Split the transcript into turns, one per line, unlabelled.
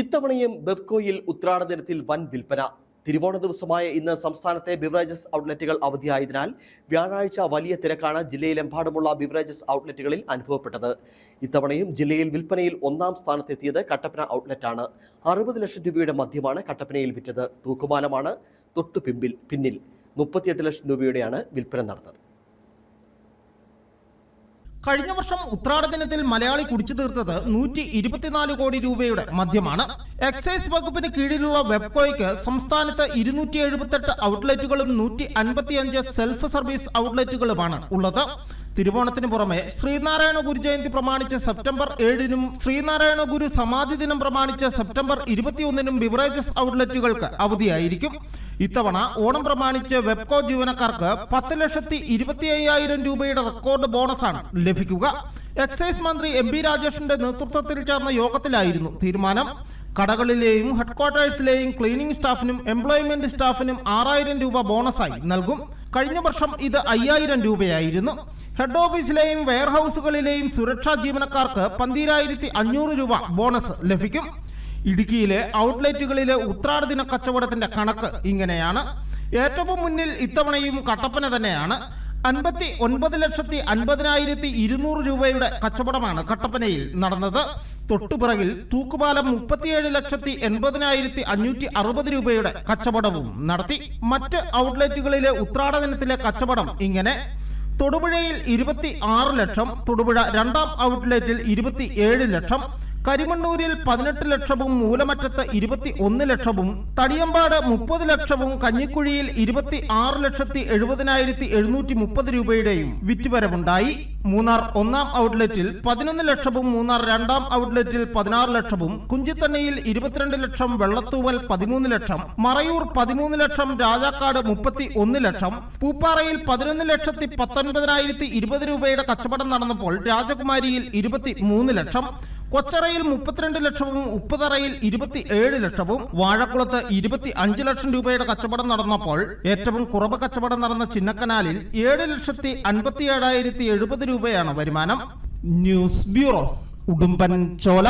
ഇത്തവണയും ബെഫ്കോയിൽ ഉത്രാട ദിനത്തിൽ വൻ വിൽപ്പന. തിരുവോണ ദിവസമായ ഇന്ന് സംസ്ഥാനത്തെ ബിവറേജസ് ഔട്ട്ലെറ്റുകൾ അവധിയായതിനാൽ വ്യാഴാഴ്ച വലിയ തിരക്കാണ് ജില്ലയിലെമ്പാടുമുള്ള ബിവറേജസ് ഔട്ട്ലെറ്റുകളിൽ അനുഭവപ്പെട്ടത്. ഇത്തവണയും ജില്ലയിൽ വിൽപ്പനയിൽ ഒന്നാം സ്ഥാനത്തെത്തിയത് കട്ടപ്പന ഔട്ട്ലെറ്റാണ്. അറുപത് ലക്ഷം രൂപയുടെ മദ്യമാണ് കട്ടപ്പനയിൽ വിറ്റത്. തൂക്കുമാലമാണ് തൊട്ടു പിമ്പിൽ പിന്നിൽ. മുപ്പത്തിയെട്ട് ലക്ഷം രൂപയുടെയാണ് വിൽപ്പന നടന്നത്.
കഴിഞ്ഞ വർഷം ഉത്രാട ദിനത്തിൽ മലയാളി കുടിച്ചു തീർത്തത് നൂറ്റി ഇരുപത്തിനാല് കോടി രൂപയുടെ മദ്യമാണ്. എക്സൈസ് വകുപ്പിന് കീഴിലുള്ള വെബ്കോയ്ക്ക് സംസ്ഥാനത്ത് ഇരുന്നൂറ്റി എഴുപത്തെട്ട് ഔട്ട്ലെറ്റുകളും നൂറ്റി അൻപത്തിയഞ്ച് സെൽഫ് സർവീസ് ഔട്ട്ലെറ്റുകളുമാണ് ഉള്ളത്. തിരുവോണത്തിന് പുറമെ ശ്രീനാരായണ ഗുരു ജയന്തി പ്രമാണിച്ച് സെപ്റ്റംബർ ഏഴിനും ശ്രീനാരായണ ഗുരു സമാധി ദിനം പ്രമാണിച്ച് സെപ്റ്റംബർ ഇരുപത്തിയൊന്നിനും ബിവറേജസ് ഔട്ട്ലെറ്റുകൾക്ക് അവധിയായിരിക്കും. ഇത്തവണ ഓണം പ്രമാണിച്ച് വെബ്കോ ജീവനക്കാർക്ക് പത്ത് ലക്ഷത്തി ഇരുപത്തി അയ്യായിരം രൂപയുടെ റെക്കോർഡ് ബോണസാണ് ലഭിക്കുക. എക്സൈസ് മന്ത്രി എം പി രാജേഷിന്റെ നേതൃത്വത്തിൽ ചേർന്ന യോഗത്തിലായിരുന്നു തീരുമാനം. കടകളിലെയും ഹെഡ്ക്വാർട്ടേഴ്സിലെയും ക്ലീനിംഗ് സ്റ്റാഫിനും എംപ്ലോയ്മെന്റ് സ്റ്റാഫിനും ആറായിരം രൂപ ബോണസായി നൽകും. കഴിഞ്ഞ വർഷം ഇത് അയ്യായിരം രൂപയായിരുന്നു. ഹെഡ് ഓഫീസിലെയും വെയർഹൌസുകളിലെയും സുരക്ഷാ ജീവനക്കാർക്ക് പന്തിരായിരത്തി അഞ്ഞൂറ് രൂപ ബോണസ് ലഭിക്കും. ഇടുക്കിയിലെ ഔട്ട്ലെറ്റുകളിലെ ഉത്രാടദിന കച്ചവടത്തിന്റെ കണക്ക് ഇങ്ങനെയാണ്. ഏറ്റവും മുന്നിൽ ഇത്തവണയും കട്ടപ്പന തന്നെയാണ്. അൻപത്തി ഒൻപത് ലക്ഷത്തി അൻപതിനായിരത്തി ഇരുന്നൂറ് രൂപയുടെ കച്ചവടമാണ് കട്ടപ്പനയിൽ നടന്നത്. തൊട്ടുപിറകിൽ തൂക്കുപാലം മുപ്പത്തിയേഴ് ലക്ഷത്തി എൺപതിനായിരത്തി അഞ്ഞൂറ്റി അറുപത് രൂപയുടെ കച്ചവടവും നടത്തി. മറ്റ് ഔട്ട്ലെറ്റുകളിലെ ഉത്രാട ദിനത്തിലെ കച്ചവടം ഇങ്ങനെ. തൊടുപുഴയിൽ ഇരുപത്തി ആറ് ലക്ഷം തൊടുപുഴ രണ്ടാം ഔട്ട്ലെറ്റിൽ ഇരുപത്തി ഏഴ് ലക്ഷം കരിമണ്ണൂരിൽ പതിനെട്ട് ലക്ഷവും മൂലമറ്റത്ത് ഇരുപത്തി ഒന്ന് ലക്ഷവും തടിയമ്പാട് മുപ്പത് ലക്ഷവും കഞ്ഞിക്കുഴിയിൽ ഇരുപത്തി ആറ് ലക്ഷത്തി എഴുപതിനായിരത്തി എഴുന്നൂറ്റി മുപ്പത് രൂപയുടെയും വിറ്റുവരവുണ്ടായി. മൂന്നാർ ഒന്നാം ഔട്ട്ലെറ്റിൽ പതിനൊന്ന് ലക്ഷവും മൂന്നാർ രണ്ടാം ഔട്ട്ലെറ്റിൽ പതിനാറ് ലക്ഷവും കുഞ്ചിത്തണ്ണിയിൽ ഇരുപത്തിരണ്ട് ലക്ഷം വെള്ളത്തൂവൽ പതിമൂന്ന് ലക്ഷം മറയൂർ പതിമൂന്ന് ലക്ഷം രാജാക്കാട് മുപ്പത്തി ഒന്ന് ലക്ഷം പൂപ്പാറയിൽ പതിനൊന്ന് ലക്ഷത്തി പത്തൊൻപതിനായിരത്തി ഇരുപത് രൂപയുടെ കച്ചവടം നടന്നപ്പോൾ രാജകുമാരിയിൽ ഇരുപത്തി മൂന്ന് ലക്ഷം കൊച്ചറയിൽ മുപ്പത്തിരണ്ട് ലക്ഷവും ഉപ്പുതറയിൽ ഇരുപത്തി ഏഴ് ലക്ഷവും വാഴക്കുളത്ത് ഇരുപത്തി അഞ്ച് ലക്ഷം രൂപയുടെ കച്ചവടം നടന്നപ്പോൾ ഏറ്റവും കുറവ് കച്ചവടം നടന്ന ചിന്നക്കനാലിൽ ഏഴ് ലക്ഷത്തി അൻപത്തി ഏഴായിരത്തി എഴുപത് രൂപയാണ് വരുമാനം. News bureau Udumbanchola.